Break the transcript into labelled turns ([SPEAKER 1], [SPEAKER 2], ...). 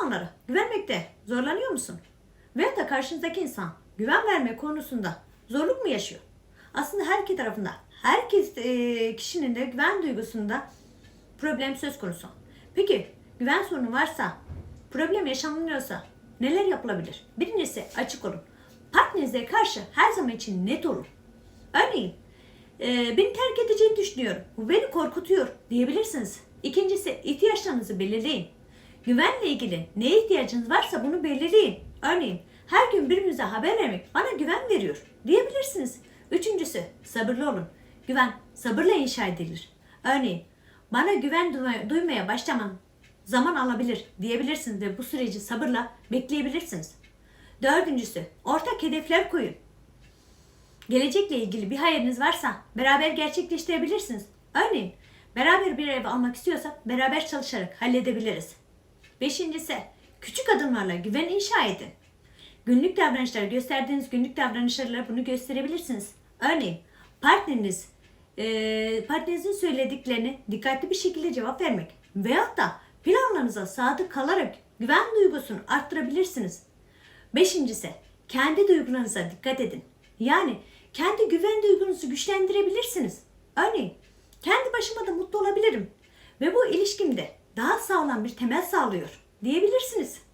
[SPEAKER 1] insanlara güvenmekte zorlanıyor musun? Veyahut da karşınızdaki insan güven verme konusunda zorluk mu yaşıyor? Aslında her iki tarafında, herkes e, kişinin de güven duygusunda problem söz konusu. Peki güven sorunu varsa, problem yaşanılıyorsa neler yapılabilir? Birincisi açık olun. Partnerinize karşı her zaman için net olun. Örneğin e, beni terk edeceğini düşünüyorum. Bu beni korkutuyor diyebilirsiniz. İkincisi ihtiyaçlarınızı belirleyin. Güvenle ilgili neye ihtiyacınız varsa bunu belirleyin. Örneğin her gün birbirinize haber vermek bana güven veriyor diyebilirsiniz. Üçüncüsü sabırlı olun. Güven sabırla inşa edilir. Örneğin bana güven duymaya, duymaya başlamam zaman alabilir diyebilirsiniz ve bu süreci sabırla bekleyebilirsiniz. Dördüncüsü ortak hedefler koyun. Gelecekle ilgili bir hayaliniz varsa beraber gerçekleştirebilirsiniz. Örneğin beraber bir ev almak istiyorsak beraber çalışarak halledebiliriz. Beşincisi küçük adımlarla güven inşa edin. Günlük davranışlar gösterdiğiniz günlük davranışlarla bunu gösterebilirsiniz. Örneğin partneriniz eee, partnerinizin söylediklerini dikkatli bir şekilde cevap vermek veyahut da planlarınıza sadık kalarak güven duygusunu arttırabilirsiniz. Beşincisi, kendi duygularınıza dikkat edin. Yani kendi güven duygunuzu güçlendirebilirsiniz. Örneğin, kendi başıma da mutlu olabilirim ve bu ilişkimde daha sağlam bir temel sağlıyor diyebilirsiniz.